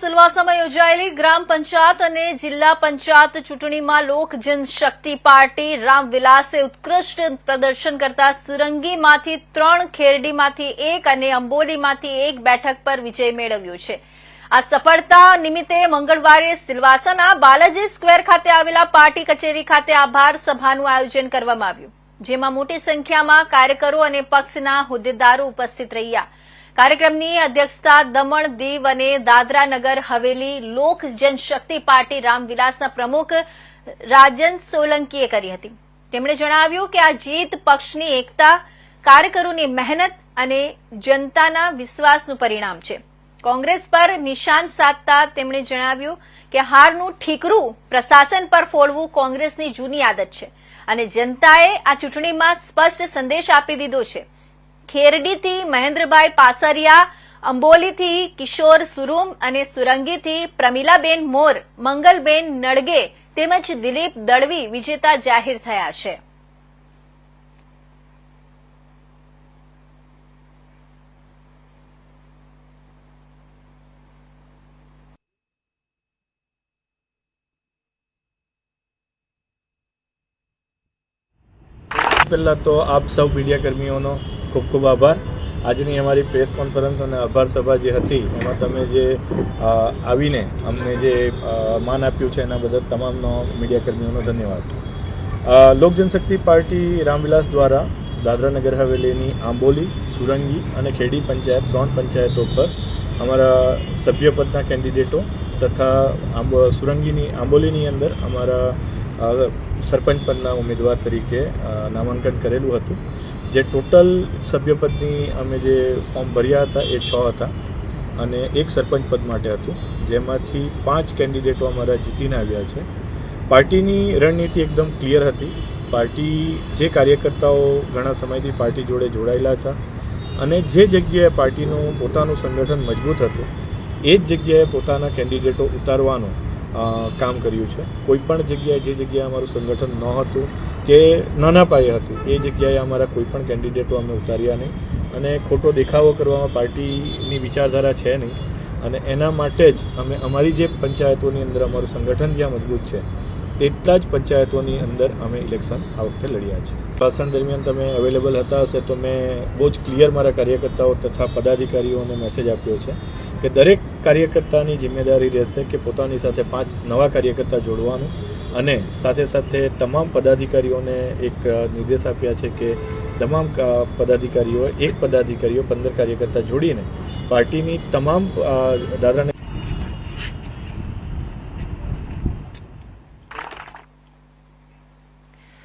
સિલવાસામાં યોજાયેલી ગ્રામ પંચાયત અને જિલ્લા પંચાયત ચૂંટણીમાં લોક જનશક્તિ પાર્ટી રામવિલાસે ઉત્કૃષ્ટ પ્રદર્શન કરતા સુરંગીમાંથી ત્રણ, ખેરડીમાંથી એક અને અંબોલીમાંથી એક બેઠક પર વિજય મેળવ્યો છે. આ સફળતા નિમિત્તે મંગળવારે સિલવાસાના બાલાજી સ્ક્વેર ખાતે આવેલા પાર્ટી કચેરી ખાતે આભાર સભાનું આયોજન કરવામાં આવ્યું, જેમાં મોટી સંખ્યામાં કાર્યકરો અને પક્ષના હોદ્દેદારો ઉપસ્થિત રહ્યા. કાર્યક્રમની અધ્યક્ષતા દમણ દીવ અને દાદરા નગર હવેલી લોક જનશક્તિ પાર્ટી રામવિલાસના પ્રમુખ રાજન સોલંકીએ કરી હતી. તેમણે જણાવ્યું કે આ જીત પક્ષની એકતા, કાર્યકરોની મહેનત અને જનતાના વિશ્વાસનું પરિણામ છે. કોંગ્રેસ પર નિશાન સાધતા તેમણે જણાવ્યું કે હારનું ઠીકરું પ્રશાસન પર ફોડવું કોંગ્રેસની જૂની આદત છે અને જનતાએ આ ચૂંટણીમાં સ્પષ્ટ સંદેશ આપી દીધો છે. ખેરડીથી મહેન્દ્રભાઈ પાસરિયા, અંબોલીથી કિશોર સુરુમ અને સુરંગીથી પ્રમીલાબેન મોર, મંગલબેન નડગે તેમજ દિલીપ દળવી વિજેતા જાહેર થયા છે. પહેલાં તો આપ સૌ મીડિયાકર્મીઓનો ખૂબ ખૂબ આભાર. આજની અમારી પ્રેસ કોન્ફરન્સ અને આભાર સભા જે હતી, એમાં તમે જે આવીને અમને જે માન આપ્યું છે એના બદલ તમામનો મીડિયાકર્મીઓનો ધન્યવાદ. લોક જનશક્તિ પાર્ટી રામવિલાસ દ્વારા દાદરા નગર હવેલીની આંબોલી, સુરંગી અને ખેડી પંચાયત, ત્રણ પંચાયતો પર અમારા સભ્યપદના કેન્ડિડેટો તથા આંબો, સુરંગીની, આંબોલીની અંદર અમારા સરપંચ પદના ઉમેદવાર તરીકે નામાંકન કરેલું હતું. જે ટોટલ સભ્યપદની અમે જે ફોર્મ ભર્યા હતા એ છ હતા અને એક સરપંચ પદ માટે હતું. જેમાંથી પાંચ કેન્ડિડેટો અમારા જીતીને આવ્યા છે. પાર્ટીની રણનીતિ એકદમ ક્લિયર હતી. પાર્ટી જે કાર્યકર્તાઓ ઘણા સમયથી પાર્ટી જોડે જોડાયેલા હતા અને જે જગ્યાએ પાર્ટીનું પોતાનું સંગઠન મજબૂત હતું, એ જ જગ્યાએ પોતાના કેન્ડિડેટો ઉતારવાનું કામ કર્યું છે. કોઈ પણ જગ્યાએ જે જગ્યાએ અમારું સંગઠન ન હતું કે નાના પાયે હતું, એ જગ્યાએ અમારા કોઈ પણ કેન્ડિડેટો અમે ઉતાર્યા નહીં. અને ખોટો દેખાવો કરવામાં પાર્ટીની વિચારધારા છે નહીં. અને એના માટે જ અમે, અમારી જે પંચાયતોની અંદર અમારું સંગઠન જ્યાં મજબૂત છે તેટલા જ પંચાયતોની અંદર અમે ઇલેક્શન આ વખતે લડ્યા છે. ભાષણ દરમિયાન તમે અવેલેબલ હતા હશે તો મેં બહુ જ ક્લિયર મારા કાર્યકર્તાઓ તથા પદાધિકારીઓને મેસેજ આપ્યો છે કે દરેક કાર્યકર્તાની જિમ્મેદારી રહેશે કે પોતાની સાથે પાંચ નવા કાર્યકર્તા જોડવાનું અને સાથે સાથે તમામ પદાધિકારીઓને એક નિર્દેશ આપ્યા છે કે તમામ પદાધિકારીઓ, એક પદાધિકારીઓ પંદર કાર્યકર્તા જોડીને પાર્ટીની તમામ દાદાને